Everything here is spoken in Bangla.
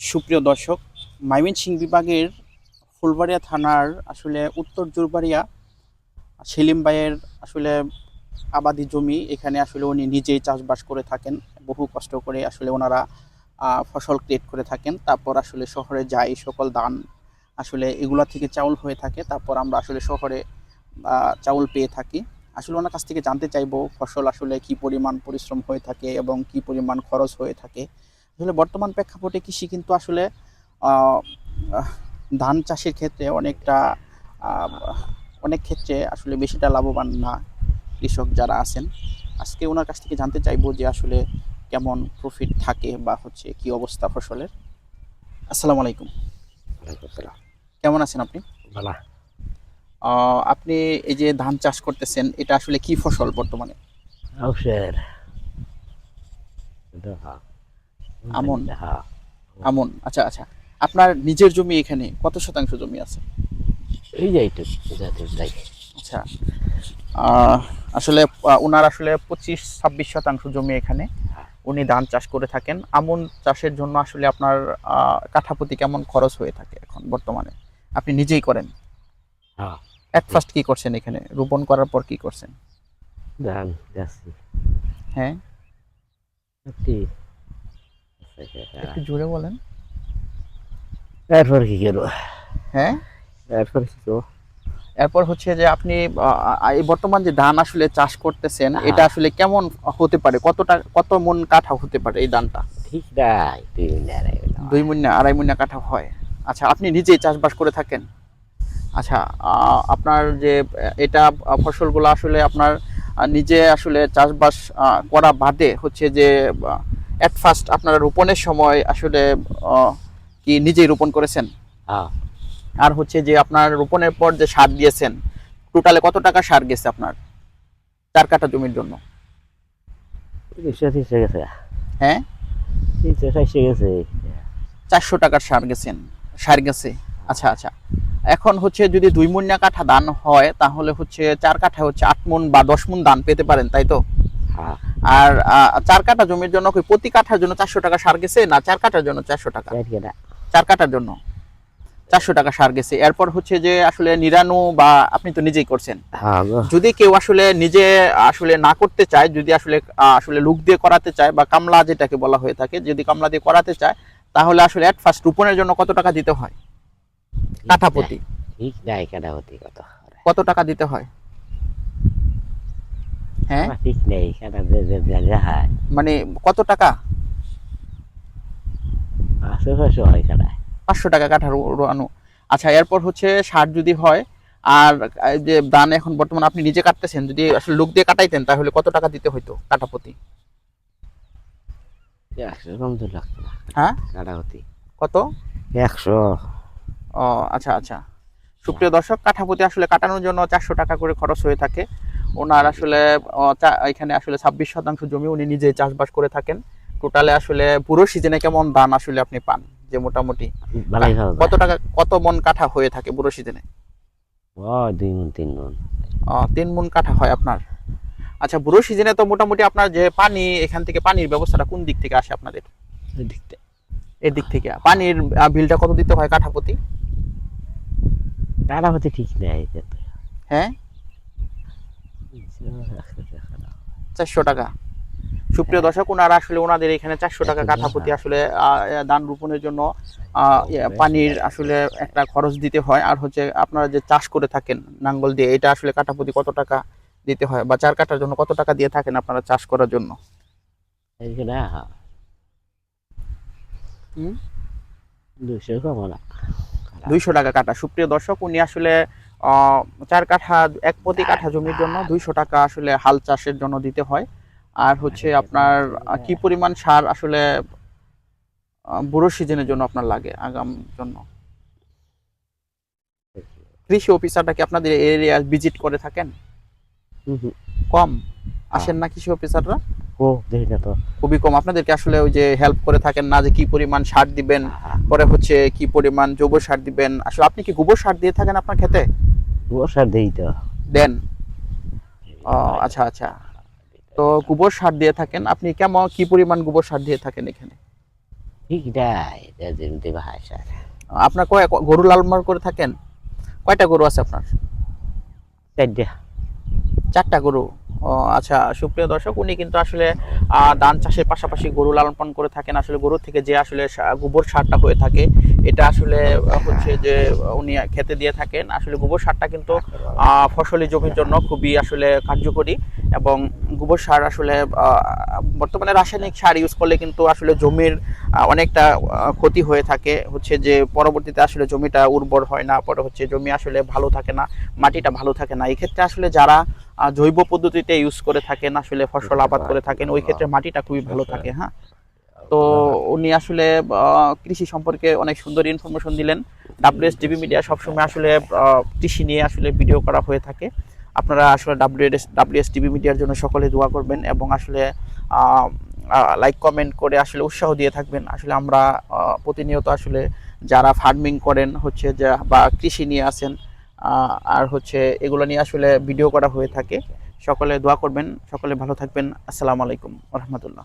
সুপ্রিয় দর্শক ময়মনসিংহ বিভাগের ফুলবাড়িয়া থানার আসলে উত্তর জুরবাড়িয়া সেলিম ভাইয়ের আসলে আবাদি জমি, এখানে আসলে উনি নিজেই চাষবাস করে থাকেন। বহু কষ্ট করে আসলে ওনারা ফসল ক্রিয়েট করে থাকেন। তারপর আসলে শহরে যায় সকল দান আসলে এগুলা থেকে চাউল হয়ে থাকে। তারপর আমরা আসলে শহরে চাউল পেয়ে থাকি। আসলে ওনার কাছ থেকে জানতে চাইব ফসল আসলে কি পরিমাণ পরিশ্রম হয়ে থাকে এবং কি পরিমাণ খরচ হয়ে থাকে। আসলে বর্তমান প্রেক্ষাপটে কৃষি কিন্তু আসলে ধান চাষের ক্ষেত্রে অনেকটা অনেক ক্ষেত্রে আসলে বেশিটা লাভবান না কৃষক যারা আছেন। আজকে ওনার কাছ থেকে জানতে চাইব যে আসলে কেমন প্রফিট থাকে বা হচ্ছে কি অবস্থা ফসলের। আসসালামু আলাইকুম। কেমন আছেন আপনি? আহ, আপনি এই যে ধান চাষ করতেছেন এটা আসলে কি ফসল বর্তমানে? আমন? হ্যাঁ আমন আচ্ছা আচ্ছা। আপনার নিজের জমি এখানে কত শতাংশ জমি আছে? এই যে এইটুক আচ্ছা। আসলে ওনার আসলে পঁচিশ ছাব্বিশ শতাংশ জমি এখানে। উনি ধান চাষ করে থাকেন। আমন চাষের জন্য আসলে আপনার আহ, কাঠাপ্রতি কেমন খরচ হয়ে থাকে এখন বর্তমানে? আপনি নিজেই করেন। হ্যাঁ এক ফার্স্ট কি করছেন এখানে? রোপণ করার পর কি করছেন? ধান গাছি হ্যাঁ? একটি একটু জোরে বলেন। এরপর কি করব? হ্যাঁ? এরপর কি করব? এরপর হচ্ছে যে আপনি এই বর্তমান যে ধান আসলে চাষ করতেছেন হ্যাঁ। এটা আসলে কেমন হতে পারে? কতটা কত মন কাঠা হতে পারে এই ধানটা? ঠিক নাই দুই মুন্না আড়াই মুন্না কাঠা হয়। আচ্ছা আপনি নিজেই চাষবাস করে থাকেন? আচ্ছা আপনার যে এটা ফসলগুলো আসলে আপনার নিজে আসলে চাষবাস করা বাদে হচ্ছে যে অ্যাট ফার্স্ট আপনার রোপণের সময় আসলে কি নিজেই রোপণ করেছেন? আর হচ্ছে যে আপনার রোপণের পর যে সার দিয়েছেন টোটালে কত টাকা সার গেছে আপনার? চার কাটা জমির জন্য। হ্যাঁ চারশো টাকার সার গেছেন সার গেছে। আচ্ছা আচ্ছা। এখন হচ্ছে যদি দুই মুন্না কাঠা দান হয় তাহলে হচ্ছে চার কাঠা হচ্ছে আট মন বা দশ মন দান পেতে পারেন তাই তো? হ্যাঁ। আর চার কাঠা জমির জন্য প্রতি কাঠার জন্য চারশো টাকা সার গেছে না চার কাঠার জন্য চারশো টাকা? চার কাঠার জন্য। চারশো টাকা সার গেছে। এরপর হচ্ছে যে আসলে নিরানু বা আপনি তো নিজেই করছেন। হ্যাঁ যদি কেউ আসলে নিজে আসলে না করতে চায় যদি আসলে আসলে লুক দিয়ে করাতে চায় বা কামলা যেটাকে বলা হয়ে থাকে যদি কামলা দিয়ে করাতে চায় তাহলে আসলে এট ফার্স্ট রোপণের জন্য কত টাকা দিতে হয়? কাঠা প্রতি ঠিক নাই কাটা হতি কত কত টাকা দিতে হয়? হ্যাঁ? ঠিক নেই কাটা মানে কত টাকা? আশেপাশে হয় কাটায় পাঁচশো টাকা কাঠা রো- রোয়ানো আচ্ছা এরপর হচ্ছে সার যদি হয় আর যে দান এখন বর্তমানে আপনি নিজে কাটতেছেন যদি আসলে লোক দিয়ে কাটাইতেন তাহলে কত টাকা দিতে হইতো কাঠা প্রতি হ্যাঁ? কাটা কত? একশো। ও আচ্ছা আচ্ছা। সুপ্রিয় দর্শক কাঠাপতি আসলে কাটানোর জন্য চারশো টাকা করে খরচ হয়ে থাকে। ওনার আসলে এখানে আসলে ছাব্বিশ শতাংশ জমি উনি নিজে চাষবাস করে থাকেন। টোটালে আসলে পুরো সিজনে কেমন দান আসলে আপনি পান যে মোটামুটি? কত টাকা কত মন কাঠা হয়ে থাকে পুরো সিজনে? দুই মন তিন মন। তিন মন কাঠা হয় আপনার। আচ্ছা বুড়ো সিজনে তো মোটামুটি আপনার যে পানি এখান থেকে পানির ব্যবস্থাটা কোন দিক থেকে আসে আপনাদের? ওই এর দিক থেকে। পানির বিলটা কত দিতে হয় কাঠাপতি? কাটা হতি ঠিক নেই হ্যাঁ? চারশো টাকা। সুপ্রিয় দর্শক ওনারা আসলে ওনাদের এখানে চারশো টাকা কাঠা প্রতি আসলে ধান রোপণের জন্য পানির আসলে একটা খরচ দিতে হয়। আর হচ্ছে আপনারা যে চাষ করে থাকেন নাঙ্গল দিয়ে এটা আসলে কাঠা প্রতি কত টাকা দিতে হয়? বা চার কাটার জন্য কত টাকা দিয়ে থাকেন আপনারা চাষ করার জন্য? দুশো কম না দুইশো টাকা কাঠা। সুপ্রিয় দর্শক উনি আসলে চার কাঠা এক প্রতি কাঠা জমির জন্য দুইশো টাকা আসলে হাল চাষের জন্য দিতে হয়। আর হচ্ছে আপনার কি পরিমাণ সার আসলে বুড়ো সিজনের জন্য আপনার লাগে আগাম জন্য? কৃষি অফিসারটা কি আপনাদের এরিয়া ভিজিট করে থাকেন? কম? আসেন না কৃষি অফিসাররা? ও দেখি না তো। খুবই কম। আপনাদেরকে আসলে ওই যে হেল্প করে থাকেন না যে কি পরিমাণ সার দিবেন পরে হচ্ছে কি পরিমাণ জৈব সার দিবেন। আসলে আপনি কি গোবর সার দিয়ে থাকেন আপনার খেতে বর্ষা দেই তো। দেন? ও আচ্ছা আচ্ছা। তো গোবর সার দিয়ে থাকেন। আপনি কেমন কি পরিমাণ গোবর সার দিয়ে থাকেন এখানে? ঠিক এটা যেমনি আপনার কয় গরু লালন করে থাকেন? কয়টা গরু আছে আপনার? চারটা। চারটা গরু? আচ্ছা সুপ্রিয় দর্শক, উনি কিন্তু আসলে ধান চাষের পাশাপাশি গরু লালন পালন করে থাকেন। আসলে গরু থেকে যে আসলে গোবর সারটা হয়ে থাকে এটা আসলে হচ্ছে যে উনি খেতে দিয়ে থাকেন। আসলে গোবর সারটা কিন্তু ফসলি জমির জন্য খুবই আসলে কার্যকরী এবং গোবর সার আসলে বর্তমানে রাসায়নিক সার ইউজ করলে কিন্তু আসলে জমির অনেকটা ক্ষতি হয়ে থাকে। হচ্ছে যে পরবর্তীতে আসলে জমিটা উর্বর হয় না পরে হচ্ছে জমি আসলে ভালো থাকে না মাটিটা ভালো থাকে না। এই ক্ষেত্রে আসলে যারা জৈব পদ্ধতিতে ইউজ করে থাকেন আসলে ফসল আবাদ করে থাকেন ওই ক্ষেত্রে মাটিটা খুবই ভালো থাকে হ্যাঁ? তো উনি আসলে কৃষি সম্পর্কে অনেক সুন্দর ইনফরমেশন দিলেন। ডাব্লিউএস ডিবি মিডিয়া সবসময় আসলে কৃষি নিয়ে আসলে ভিডিও করা হয়ে থাকে। আপনারা আসলে ডাব্লিউএস ডাব্লিউএস টিভি মিডিয়ার জন্য সকলে দোয়া করবেন এবং আসলে লাইক কমেন্ট করে আসলে উৎসাহ দিয়ে থাকবেন। আসলে আমরা প্রতিনিয়ত আসলে যারা ফার্মিং করেন হচ্ছে যা, বা কৃষি নিয়ে আসেন আর হচ্ছে এগুলো নিয়ে আসলে ভিডিও করা হয়ে থাকে, সকলে দোয়া করবেন, সকলে ভালো থাকবেন। আসসালামু আলাইকুম রহমতুল্লাহ।